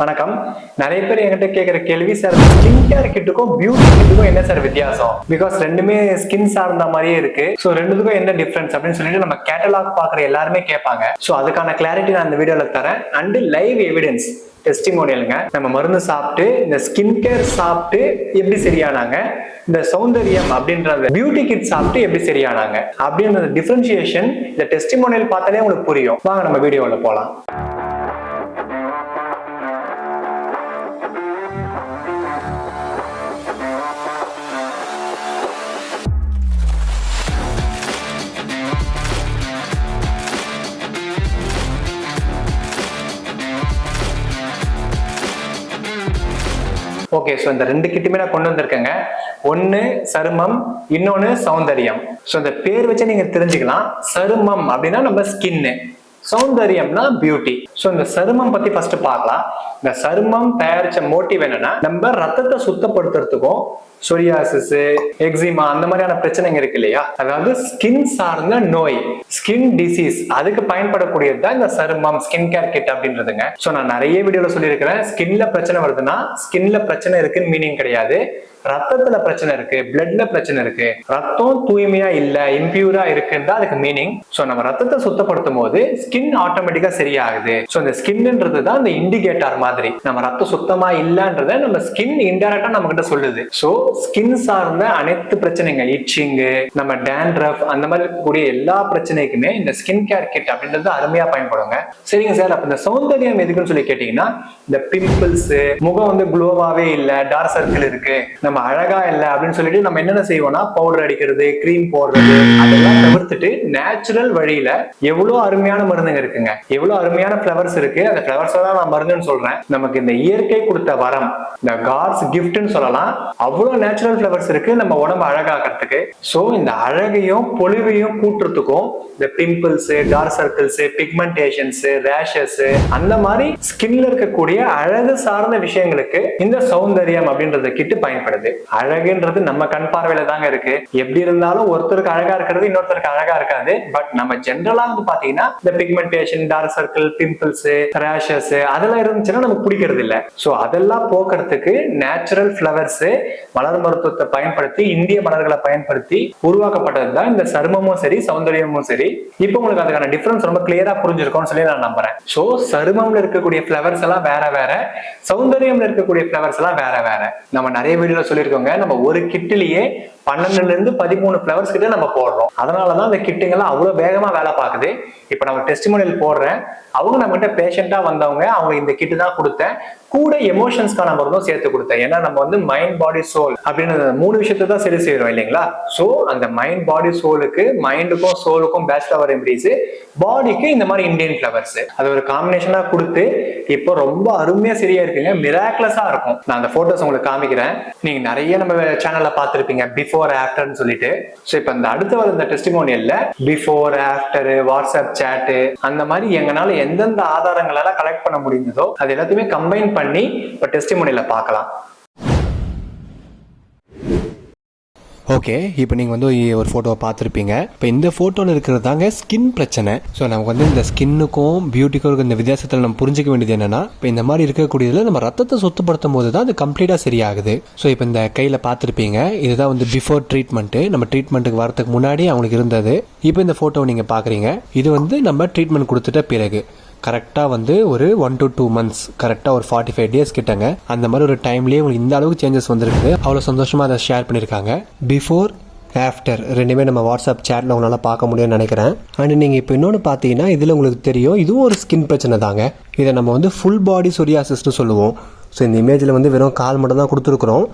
வணக்கம். நிறைய பேர் என்கிட்ட கேட்குற கேள்வி சார் ஸ்கின் கேர் கிட்டுக்கும் பியூட்டி கிட்டுக்கும் என்ன சார் வித்தியாசம்? பிகாஸ் ரெண்டுமே ஸ்கின் சார்ந்த மாதிரியே இருக்கு. ஸோ ரெண்டுத்துக்கும் என்ன டிஃபரன்ஸ் அப்படின்னு சொல்லிட்டு நம்ம கேட்டலாக் பார்க்குற எல்லாருமே கேட்பாங்க. ஸோ அதுக்கான கிளாரிட்டி நான் இந்த வீடியோல தரேன். அண்ட் லைவ் எவிடன்ஸ் டெஸ்டிமோனியலுங்க நம்ம மருந்து சாப்பிட்டு இந்த ஸ்கின் கேர் சாப்பிட்டு எப்படி சரியானாங்க? இந்த சௌந்தரியம் அப்படின்றது பியூட்டி கிட் சாப்பிட்டு எப்படி சரியானாங்க? அப்படின்ற டிஃபரன்சியேஷன் இந்த டெஸ்டிமோனியல் பார்த்தாலே உங்களுக்கு புரியும். வாங்க நம்ம வீடியோவில் போகலாம் ஓகே ஸோ இந்த ரெண்டு கிட்டுமே நான் கொண்டு வந்திருக்கேங்க. ஒன்று சருமம் இன்னொன்று சௌந்தரியம். ஸோ இந்த பேர் வச்சு நீங்க தெரிஞ்சுக்கலாம். சருமம் அப்படின்னா நம்ம ஸ்கின்னு சௌந்தரியம்னா பியூட்டி ஸோ இந்த சருமம் பத்தி ஃபர்ஸ்ட் பார்க்கலாம். இந்த சருமம் தயாரிச்ச மோட்டிவ் என்னன்னா நம்ம ரத்தத்தை சுத்தப்படுத்துறதுக்கும் சொரியாசிஸ் எக்ஸிமா அந்த மாதிரியான பிரச்சனைங்க இருக்கு இல்லையா? அதாவது ஸ்கின் சார்ந்த நோய் ஸ்கின் டிசீஸ் அதுக்கு பயன்படக்கூடியது தான் இந்த சருமம் ஸ்கின் கேர் கிட் அப்படின்றதுங்க. ஸோ நான் நிறைய வீடியோல சொல்லியிருக்கிறேன். ஸ்கின்ல பிரச்சனை வருதுன்னா ஸ்கின்ல பிரச்சனை இருக்குன்னு மீனிங் கிடையாது. ரத்தத்துல பிரச்சனை இருக்கு பிளட்ல பிரச்சனை இருக்கு. ரத்தம் தூய்மையா இல்ல இம்பியூரா இருக்குன்னு தான் அதுக்கு மீனிங் ஸோ நம்ம ரத்தத்தை சுத்தப்படுத்தும் போது ஸ்கின் ஆட்டோமேட்டிக்கா சரியாகுது. ஸோ இந்த ஸ்கின்ன்றது தான் இந்த இண்டிகேட்டர் மாதிரி. நம்ம ரத்தம் சுத்தமா இல்லன்றத நம்ம ஸ்கின் இன்டெரக்டா நம்ம கிட்ட சொல்லுது. ஸோ ஸ்கின் சார்ந்த அனைத்து பிரச்சனைங்க இச்சிங்கு நம்ம டேண்ட்ரஃப் அந்த மாதிரி இருக்கக்கூடிய எல்லா பிரச்சனைக்குமே இந்த ஸ்கின் கேர் கிட் அப்படின்றது அருமையா பயன்படுங்க. சரிங்க சார் அப்ப இந்த சௌந்தரியம் எதுக்குன்னு சொல்லி கேட்டீங்கன்னா இந்த பிம்பிள்ஸ் முகம் வந்து குளோவாவே இல்ல டார்க் சர்க்கிள் இருக்கு நம்ம அழகா இல்ல அப்படின்னு சொல்லிட்டு நம்ம என்னென்ன செய்வோம்னா பவுடர் அடிக்கிறது கிரீம் போடுறது அதெல்லாம் தவிர்த்துட்டு நேச்சுரல் வழியில எவ்வளவு அருமையான மருந்துங்க இருக்குங்க. எவ்வளவு அருமையான ஃபிளவர்ஸ் இருக்கு. அந்த ஃபிளவர்ஸ் தான் நான் மருந்துன்னு சொல்றேன். நமக்கு இந்த இயற்கை கொடுத்த வரம் இந்த காட்ஸ் கிஃப்ட்னு சொல்லலாம். அவ்வளவு நேச்சுரல் ஃபிளவர்ஸ் இருக்கு நம்ம உடம்பு அழகாக்கிறதுக்கு. சோ இந்த அழகையும் பொலிவையும் கூட்டுறதுக்கும் இந்த pimples dark circles pigmentations rashes அந்த மாதிரி ஸ்கின்ல இருக்கக்கூடிய அழகு சார்ந்த விஷயங்களுக்கு இந்த சௌந்தரியம் அப்படின்றது கிட்டு பயன்படுது. அழகுன்றது நம்ம கண் பார்வையில தாங்க இருக்கு. எப்படி இருந்தாலும் ஒருத்தருக்கு அழகா இருக்கிறது இன்னொருத்தருக்கு அழகா இருக்காது. பட் நம்ம ஜென்ரலா வந்து பாத்தீங்கன்னா இந்த pigmentation dark circle pimples rashes அதெல்லாம் இருந்துச்சுன்னா நமக்கு பிடிக்கிறது இல்ல. சோ அதெல்லாம் போக்குறதுக்கு நேச்சுரல் ஃபிளவர்ஸ் மலர் மருத்துவத்தை பயன்படுத்தி இந்திய மலர்களை பயன்படுத்தி உருவாக்கப்பட்டது தான் இந்த சருமமும் சரி சௌந்தரியமும் சரி. இப்போ உங்களுக்கு அதுக்கான டிஃபரன்ஸ் ரொம்ப கிளியரா புரிஞ்சிருக்கும்னு சொல்லி நான் நம்புறேன். சோ சருமம்ல இருக்கக்கூடிய ஃப்ளவர்ஸ் எல்லாம் வேற வேற சௌந்தரியம்ல இருக்கக்கூடிய ஃப்ளவர்ஸ் எல்லாம் வேற வேற. நம்ம நிறைய வீடியோல சொல்லியிருக்கோங்க. நம்ம ஒரு கிட்டிலேயே பன்னெண்டுல இருந்து பதிமூணு ஃபிளவர்ஸ் கிட்ட நம்ம போடுறோம். அதனாலதான் அந்த கிட்டுங்கெல்லாம் அவ்வளவு வேகமா வேலை பார்க்குது. இப்ப நம்ம டெஸ்டிமோனியல் போடுறேன். அவங்க நம்ம கிட்ட பேஷண்டா வந்தவங்க அவங்க இந்த கிட்டு தான் கொடுத்தேன். கூட எமோஷன்ஸ்க்கான மருந்தும் சேர்த்து கொடுத்தேன். ஏன்னா நம்ம வந்து மைண்ட் பாடி சோல் அப்படின்னு மூணு விஷயத்தை தான் சரி செய்யறோம் இல்லைங்களா? ஸோ அந்த மைண்ட் பாடி சோலுக்கு மைண்டுக்கும் சோலுக்கும் பேஸ்ட் ஃபிளவர் எம்பிடிஸ் பாடிக்கு இந்த மாதிரி இந்தியன் ஃபிளவர்ஸ் அது ஒரு காம்பினேஷனா கொடுத்து இப்போ ரொம்ப அருமையா சரியா இருக்குங்க மிராக்லஸா இருக்கும். நான் அந்த போட்டோஸ் உங்களுக்கு காமிக்கிறேன். நீங்க நிறைய நம்ம சேனல்ல பார்த்திருப்பீங்க பிஃபோர் ஆஃப்டர்னு சொல்லிட்டு. ஸோ இப்போ இந்த அடுத்த வர இந்த டெஸ்டிமோனியல்ல பிஃபோர் ஆஃப்டர் வாட்ஸ்அப் சேட்டு அந்த மாதிரி எங்களால எந்தெந்த ஆதாரங்களெல்லாம் கலெக்ட் பண்ண முடிந்ததோ அது எல்லாத்தையுமே கம்பைன் பண்ணி இப்போ டெஸ்டிமோனியல்ல பார்க்கலாம். ஓகே இப்போ நீங்கள் வந்து ஒரு ஃபோட்டோவை பார்த்துருப்பீங்க. இப்போ இந்த ஃபோட்டோவில் இருக்கிறது தாங்க ஸ்கின் பிரச்சனை. ஸோ நமக்கு வந்து இந்த ஸ்கின்னுக்கும் பியூட்டிக்கும் இருக்க இந்த வித்தியாசத்தில் நம்ம புரிஞ்சிக்க வேண்டியது என்னென்னா இப்போ இந்த மாதிரி இருக்கக்கூடியதில் நம்ம ரத்தத்தை சுத்தப்படுத்தும் போது தான் அது கம்ப்ளீட்டாக சரியாகுது. ஸோ இப்போ இந்த கையில் பார்த்துருப்பீங்க இதுதான் வந்து பிஃபோர் ட்ரீட்மெண்ட்டு நம்ம ட்ரீட்மெண்ட்டுக்கு வரதுக்கு முன்னாடி அவங்களுக்கு இருந்தது. இப்போ இந்த ஃபோட்டோவை நீங்கள் பார்க்குறீங்க. இது வந்து நம்ம ட்ரீட்மெண்ட் கொடுத்துட்ட பிறகு. கரெக்டாக வந்து ஒரு ஒன் டு டூ மந்த்ஸ் கரெக்டாக ஒரு ஃபார்ட்டி ஃபைவ் டேஸ் கிட்டங்க. அந்த மாதிரி ஒரு டைம்லேயே உங்களுக்கு இந்த அளவுக்கு சேஞ்சஸ் வந்திருக்குது அவ்வளோ சந்தோஷமாக அதை ஷேர் பண்ணியிருக்காங்க பிஃபோர் ஆஃப்டர் ரெண்டுமே நம்ம வாட்ஸ்அப் சேட்டில் உங்களால் பார்க்க முடியும்னு நினைக்கிறேன். அண்ட் நீங்கள் இப்போ இன்னொன்று பார்த்தீங்கன்னா இதில் உங்களுக்கு தெரியும் இதுவும் ஒரு ஸ்கின் பிரச்சனை தாங்க. இதை நம்ம வந்து ஃபுல் பாடி சொரியாசிஸ்னு சொல்லுவோம். ஸோ இந்த இமேஜில் வந்து வெறும் கால் மட்டும் தான் கொடுத்துருக்குறோம்.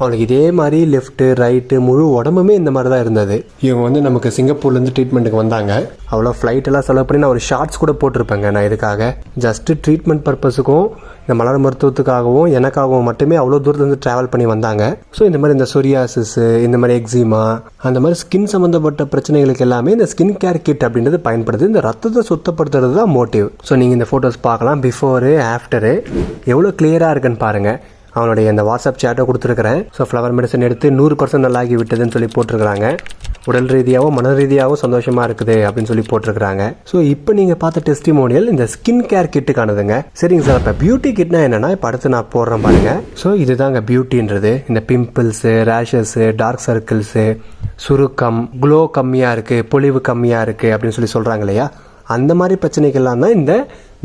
அவனுக்கு இதே மாதிரி லெஃப்ட்டு ரைட்டு முழு உடம்புமே இந்த மாதிரி தான் இருந்தது. இவங்க வந்து நமக்கு சிங்கப்பூர்லேருந்து ட்ரீட்மெண்ட்டுக்கு வந்தாங்க. அவ்வளோ ஃப்ளைட்டெல்லாம் செலவு பண்ணி நான் ஒரு ஷார்ட்ஸ் கூட போட்டிருப்பேங்க நான் இதுக்காக. ஜஸ்ட்டு ட்ரீட்மெண்ட் பர்பஸுக்கும் இந்த மலர் மருத்துவத்துக்காகவும் எனக்காகவும் மட்டுமே அவ்வளோ தூரத்துலேருந்து ட்ராவல் பண்ணி வந்தாங்க. ஸோ இந்த மாதிரி இந்த சொரியாசிஸு இந்த மாதிரி எக்ஸிமா அந்த மாதிரி ஸ்கின் சம்மந்தப்பட்ட பிரச்சனைகளுக்கு எல்லாமே இந்த ஸ்கின் கேர் கிட் அப்படின்றது பயன்படுது. இந்த ரத்தத்தை சுத்தப்படுத்துறது தான் மோட்டிவ் ஸோ நீங்கள் இந்த ஃபோட்டோஸ் பார்க்கலாம் பிஃபோரு ஆஃப்டரு எவ்வளோ கிளியராக இருக்குன்னு பாருங்கள் அவனுடைய அந்த வாட்ஸ்அப் சேட்டை கொடுத்துருக்குறேன். ஸோ ஃப்ளவர் மெடிசன் எடுத்து நூறு பர்சன்ட் நல்லாகி விட்டதுன்னு சொல்லி போட்டிருக்கிறாங்க. உடல் ரீதியாகவும் மன ரீதியாகவும் சந்தோஷமாக இருக்குது அப்படின்னு சொல்லி போட்டிருக்கிறாங்க. ஸோ இப்போ நீங்கள் பார்த்த டெஸ்டிமோனியல் இந்த ஸ்கின் கேர் கிட்டுக்கானதுங்க சரிங்க சார் இப்போ பியூட்டி கிட்னா என்னன்னா இப்போ அடுத்து நான் போடுறேன் பாருங்க. ஸோ இதுதாங்க பியூட்டின்றது இந்த பிம்பிள்ஸு ரேஷஸ்ஸு டார்க் சர்க்கிள்ஸு சுருக்கம் க்ளோ கம்மியாக இருக்குது பொலிவு கம்மியாக இருக்குது அப்படின்னு சொல்லி சொல்கிறாங்க இல்லையா? அந்த மாதிரி பிரச்சனைகள்லாம் தான் இந்த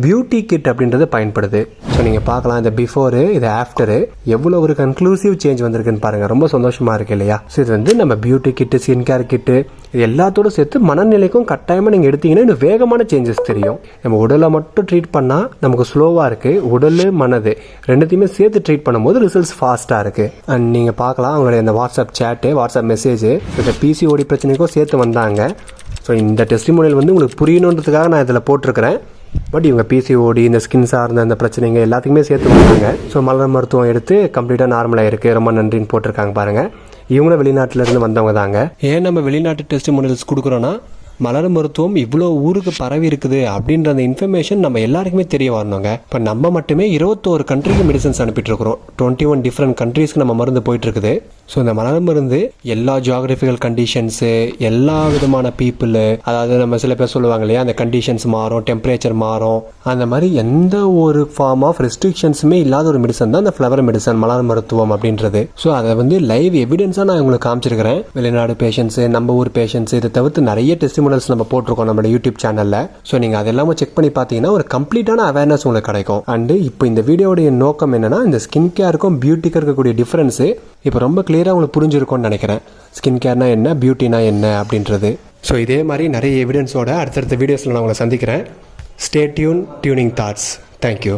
பியூட்டி கிட் அப்படின்றது பயன்படுது. ஸோ நீங்கள் பார்க்கலாம் இந்த பிஃபோரு இது ஆஃப்டரு எவ்வளோ ஒரு கன்க்ளூசிவ் சேஞ்ச் வந்திருக்குன்னு பாருங்கள் ரொம்ப சந்தோஷமாக இருக்கு இல்லையா? ஸோ இது வந்து நம்ம beauty kit skin care kit இது எல்லாத்தோட சேர்த்து மனநிலைக்கும் கட்டாயமாக நீங்கள் எடுத்தீங்கன்னா இன்னும் வேகமான சேஞ்சஸ் தெரியும். நம்ம உடலை மட்டும் ட்ரீட் பண்ணால் நமக்கு ஸ்லோவாக இருக்குது உடல் மனது ரெண்டுத்தையுமே சேர்த்து ட்ரீட் பண்ணும்போது ரிசல்ட்ஸ் ஃபாஸ்ட்டாக இருக்குது அண்ட் நீங்கள் பார்க்கலாம் அவங்களுடைய இந்த வாட்ஸ்அப் சேட்டு வாட்ஸ்அப் மெசேஜ் இந்த பிசிஓடி பிரச்சனைக்கும் சேர்த்து வந்தாங்க. ஸோ இந்த டெஸ்டிமோனியல் வந்து உங்களுக்கு புரியணுன்றதுக்காக நான் இதில் போட்டிருக்கிறேன். பட் இவங்க பிசிஓடி இந்த ஸ்கின் சார்ந்த அந்த பிரச்சனைங்க எல்லாத்துக்குமே சேர்த்து கொடுத்தாங்க ஸோ மலர் மருத்துவம் எடுத்து கம்ப்ளீட்டாக நார்மலாக இருக்குது ரொம்ப நன்றின்னு போட்டிருக்காங்க பாருங்கள் இவங்களும் வெளிநாட்டிலேருந்து வந்தவங்க தாங்க. ஏன் நம்ம வெளிநாட்டு டெஸ்ட் டெஸ்டிமோனியல்ஸ் கொடுக்குறோன்னா மலர் மருத்துவம் இவ்வளோ ஊருக்கு பரவி இருக்குது அப்படின்ற அந்த இன்ஃபர்மேஷன் நம்ம எல்லாருக்குமே தெரிய வரணுங்க. இப்போ நம்ம மட்டுமே இருபத்தோரு கண்ட்ரிக்கு மெடிசன்ஸ் அனுப்பிட்டு இருக்கிறோம் டுவெண்ட்டி ஒன் டிஃப்ரெண்ட் கண்ட்ரீஸ்க்கு நம்ம மருந்து போயிட்டு இருக்குது ஸோ இந்த மலர் மருந்து எல்லா ஜியாகிரபிக்கல் கண்டிஷன்ஸு எல்லா விதமான பீப்புள் அதாவது நம்ம சில பேர் சொல்லுவாங்க இல்லையா அந்த கண்டிஷன்ஸ் மாறும் டெம்பரேச்சர் மாறும். அந்த மாதிரி எந்த ஒரு ஃபார்ம் ஆஃப் ரெஸ்ட்ரிக்ஷன்ஸுமே இல்லாத ஒரு மெடிசன் தான் இந்த ஃப்ளவர் மெடிசன் மலர் மருத்துவம் அப்படின்றது. ஸோ அதை வந்து லைவ் எவிடன்ஸாக நான் உங்களுக்கு காமிச்சிருக்கிறேன். வெளிநாடு பேஷண்ட்ஸு நம்ம ஊர் பேஷண்ட்ஸ் இதை தவிர்த்து நிறைய டெஸ்டிமோனல்ஸ் நம்ம போட்டிருக்கோம் நம்ம யூடியூப் சேனலில். ஸோ நீங்கள் அதெல்லாமே செக் பண்ணி பார்த்தீங்கன்னா ஒரு கம்ப்ளீட்டான அவேர்னஸ் உங்களுக்கு கிடைக்கும். அண்டு இப்போ இந்த வீடியோடைய நோக்கம் என்னென்னா இந்த ஸ்கின் கேருக்கும் பியூட்டிக்கு இருக்கக்கூடிய டிஃப்ரென்ஸு இப்போ ரொம்ப கிளியராக உங்களுக்கு புரிஞ்சிருக்கும்னு நினைக்கிறேன். ஸ்கின் கேர்னா என்ன பியூட்டினா என்ன அப்படின்றது. ஸோ இதே மாதிரி நிறைய எவிடன்ஸோட அடுத்தடுத்த வீடியோஸில் நான் உங்களை சந்திக்கிறேன். Stay tune tuning thoughts thank you